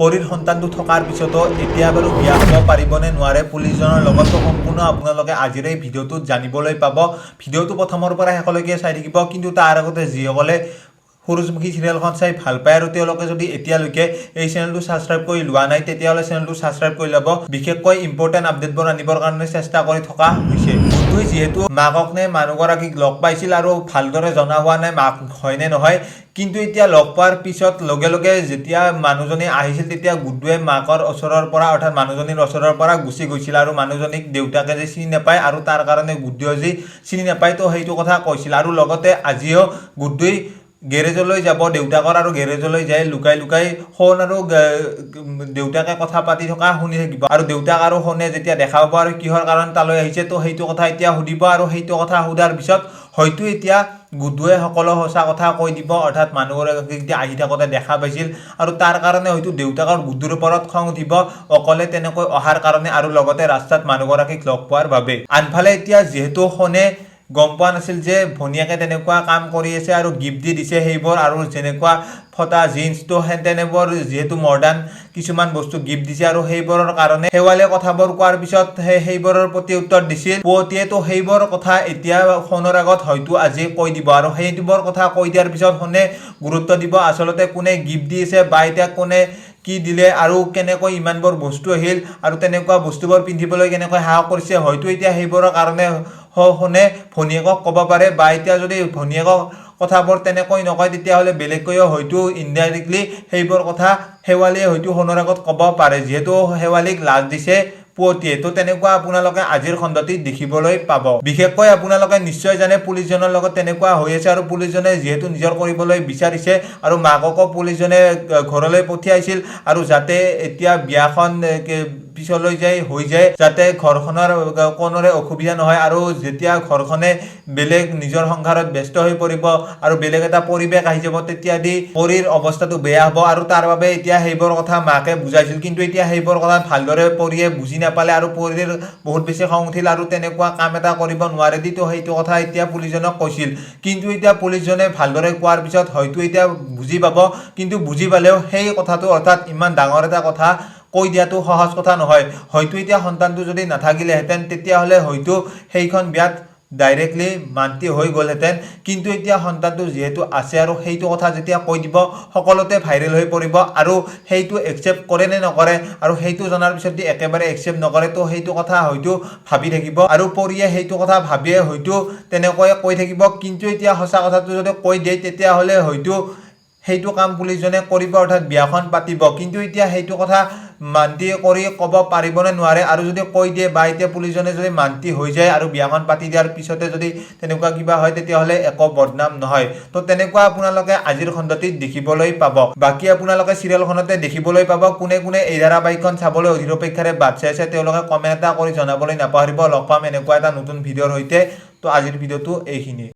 পৰীৰ সন্তানটো থকাৰ পিছতো এতিয়া বাৰু বিয়া হ'ব পাৰিবনে নোৱাৰে পুলিচজনৰ লগত সম্পূৰ্ণ আপোনালোকে আজিৰ ভিডিঅ'টোত জানিবলৈ পাব। ভিডিঅ'টো প্ৰথমৰ পৰা শেষলৈকে চাই থাকিব, কিন্তু তাৰ আগতে যিসকলে সূৰুযমুখী চিৰিয়েলখন চাই ভালো পায় আৰু তেওঁলোকে যদি এতিয়ালৈকে এই চেনেলটো ছাবস্ক্ৰাইব কৰি লোৱা নাই, তেতিয়াহ'লে চেনেলটো ছাবস্ক্ৰাইব কৰি ল'ব। বিশেষকৈ ইম্পৰ্টেণ্ট আপডেটবোৰ আনিবৰ কাৰণে চেষ্টা কৰি থকা হৈছে। গুডুই যিহেতু মাকক নে মানুহগৰাকীক লগ পাইছিল আৰু ভালদৰে জনা হোৱা নাই মাক হয়নে নহয়, কিন্তু এতিয়া লগ পোৱাৰ পিছত লগে লগে যেতিয়া মানুহজনী আহিছিল, তেতিয়া গুডুৱে মাকৰ ওচৰৰ পৰা, অৰ্থাৎ মানুহজনীৰ ওচৰৰ পৰা গুচি গৈছিল আৰু মানুহজনীক দেউতাকে যে চিনি নাপায় আৰু তাৰ কাৰণে গুডুৱেও যি চিনি নাপায়, তো সেইটো কথা কৈছিল। আৰু লগতে আজিও গুডুই গেৰেজলৈ যাব দেউতাকৰ আৰু গেৰেজলৈ যাই লুকাই লুকাই সোণ আৰু দেউতাকে কথা পাতি থকা শুনি থাকিব। আৰু দেউতাক আৰু সোণে যেতিয়া দেখা পাব আৰু কিহৰ কাৰণ তালৈ আহিছে তো সেইটো কথা এতিয়া সুধিব আৰু সেইটো কথা সোধাৰ পিছত হয়তো এতিয়া গুডুৱে সকলো সঁচা কথা কৈ দিব অৰ্থাৎ মানুহগৰাকীক যেতিয়া আহি থাকোঁতে দেখা পাইছিল। আৰু তাৰ কাৰণে হয়তো দেউতাকৰ গুডুৰ ওপৰত খং উঠিব অকলে তেনেকৈ অহাৰ কাৰণে আৰু লগতে ৰাস্তাত মানুহগৰাকীক লগ পোৱাৰ বাবে। আনফালে এতিয়া যিহেতু সোণে গম পোৱা নাছিল যে ভনীয়েকে তেনেকুৱা কাম কৰি আছে আৰু গিফ্ট দি দিছে সেইবোৰ আৰু যেনেকুৱা ফটা জিন্স তো সেই তেনেবোৰ, যিহেতু মডাৰ্ণ কিছুমান বস্তু গিফ্ট দিছে আৰু সেইবোৰৰ কাৰণে শেৱালিয়ে কথাবোৰ কোৱাৰ পিছত সেই সেইবোৰৰ প্ৰতি উত্তৰ দিছিল, পুৱতিয়ে তো সেইবোৰ কথা এতিয়া ফোনৰ আগত হয়তো আজি কৈ দিব আৰু সেইবোৰ কথা কৈ দিয়াৰ পিছত শুনে গুৰুত্ব দিব, আচলতে কোনে গিফ্ট দিছে বা এতিয়া কোনে কি দিলে আৰু কেনেকৈ ইমানবোৰ বস্তু আহিল আৰু তেনেকুৱা বস্তুবোৰ পিন্ধিবলৈ কেনেকৈ সাহস কৰিছে, হয়তো এতিয়া সেইবোৰৰ কাৰণে শুনে ভনীয়েকক ক'ব পাৰে বা এতিয়া যদি ভনীয়েকক কথাবোৰ তেনেকৈ নকয় তেতিয়াহ'লে বেলেগকৈও হয়তো ইনডাইৰেক্টলি সেইবোৰ কথা শেৱালিয়ে হয়তো সোণৰ আগত ক'ব পাৰে। যিহেতু শেৱালিক লাজ দিছে পুৱতিয়ে। তো তেনেকুৱা আপোনালোকে আজিৰ খণ্ডটিত দেখিবলৈ পাব। বিশেষকৈ আপোনালোকে নিশ্চয় জানে পুলিচজনৰ লগত তেনেকুৱা হৈ আছে আৰু পুলিচজনে যিহেতু নিজৰ কৰিবলৈ বিচাৰিছে আৰু মাককো পুলিচজনে ঘৰলৈ পঠিয়াইছিল আৰু যাতে এতিয়া বিয়াখন পিছলৈ যাই, হৈ যায়, যাতে ঘৰখনৰ কোনোৰে অসুবিধা নহয় আৰু যেতিয়া ঘৰখনে বেলেগ নিজৰ সংসাৰত ব্যস্ত হৈ পৰিব আৰু বেলেগ এটা পৰিৱেশ আহি যাব, তেতিয়া দি পৰীৰ অৱস্থাটো বেয়া হ'ব আৰু তাৰ বাবে এতিয়া সেইবোৰ কথা মাকে বুজাইছিল। কিন্তু এতিয়া সেইবোৰ কথা ভালদৰে পৰীয়ে বুজি নাপালে আৰু পৰীৰ বহুত বেছি খং উঠিল আৰু তেনেকুৱা কাম এটা কৰিব নোৱাৰে দি তো সেইটো কথা এতিয়া পুলিচজনক কৈছিল। কিন্তু এতিয়া পুলিচজনে ভালদৰে কোৱাৰ পিছত হয়তো এতিয়া বুজি পাব, কিন্তু বুজি পালেও সেই কথাটো অৰ্থাৎ ইমান ডাঙৰ এটা কথা কৈ দিয়াটো সহজ কথা নহয়। হয়তো এতিয়া সন্তানটো যদি নাথাকিলেহেঁতেন, তেতিয়াহ'লে হয়তো সেইখন বিয়াত ডাইৰেক্টলি মান্তি হৈ গ'লহেঁতেন। কিন্তু এতিয়া সন্তানটো যিহেতু আছে আৰু সেইটো কথা যেতিয়া কৈ দিব, সকলোতে ভাইৰেল হৈ পৰিব আৰু সেইটো একচেপ্ট কৰে নে নকৰে আৰু সেইটো জনাৰ পিছত যদি একেবাৰে একচেপ্ট নকৰে, তো সেইটো কথা হয়তো ভাবি থাকিব। আৰু পৰিয়ে সেইটো কথা ভাবিয়ে হয়তো তেনেকৈ কৈ থাকিব। কিন্তু এতিয়া সঁচা কথাটো যদি কৈ দিয়ে, তেতিয়াহ'লে হয়তো সেইটো কাম পুলিচজনে কৰিব, অৰ্থাৎ বিয়াখন পাতিব। কিন্তু এতিয়া সেইটো কথা মান্তি কৰি ক'ব পাৰিবনে নোৱাৰে আৰু যদি কৈ দিয়ে বা এতিয়া পুলিচজনে যদি মান্তি হৈ যায় আৰু বিয়াখন পাতি দিয়াৰ পিছতে যদি তেনেকুৱা কিবা হয়, তেতিয়াহ'লে একো বদনাম নহয়। তো তেনেকুৱা আপোনালোকে আজিৰ খণ্ডটিত দেখিবলৈ পাব। বাকী আপোনালোকে চিৰিয়েলখনতে দেখিবলৈ পাব কোনে কোনে এই ধাৰাবাহিকখন চাবলৈ অধীৰ অপেক্ষাৰে বাট চাই আছে তেওঁলোকে কমেণ্ট এটা কৰি জনাবলৈ নাপাহৰিব। লগ পাম এনেকুৱা এটা নতুন ভিডিঅ'ৰ সৈতে। তো আজিৰ ভিডিঅ'টো এইখিনিয়ে।